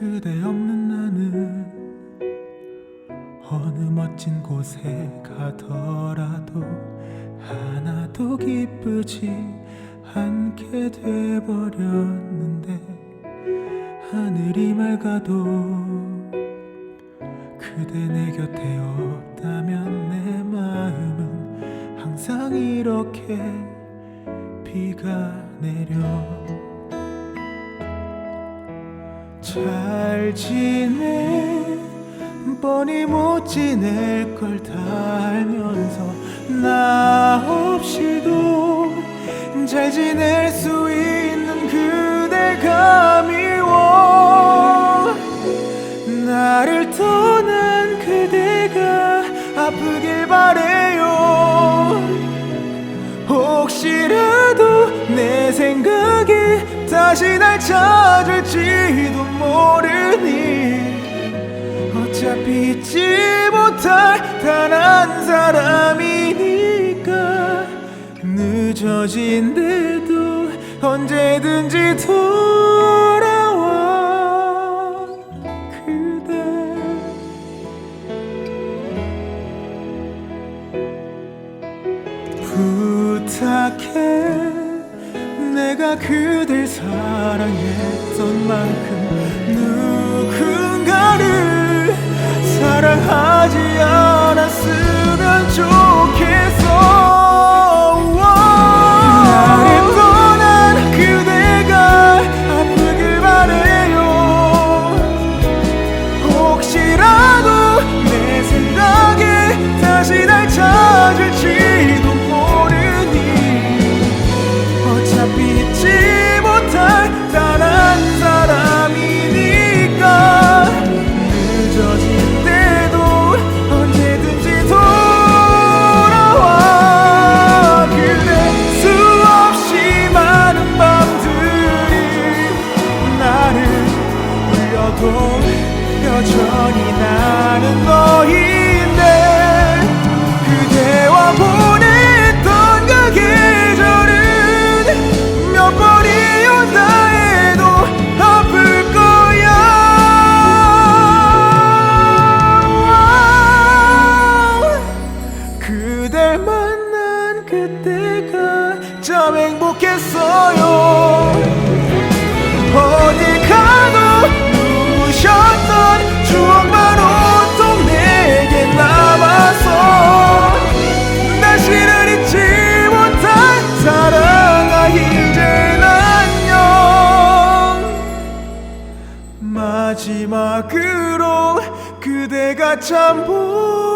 그대 없는 나는 어느 멋진 곳에 가더라도 하나도 기쁘지 않게 돼버렸는데 하늘이 맑아도 그대 내 곁에 없다면 내 마음은 항상 이렇게 비가 내려 잘 지내 뻔히 못 지낼 걸 다 알면서 나 없이도 잘 지낼 수 있는 그대가 미워. 나를 떠난 그대가 아프길 바래요. 혹시라도 다시 날 찾을지도 모르니 어차피 잊지 못할 단 한 사람이니까 늦어진대도 언제든지 돌 내가 그댈 사랑했던 만큼 누군 여전히 나는 너인 내가 참 보.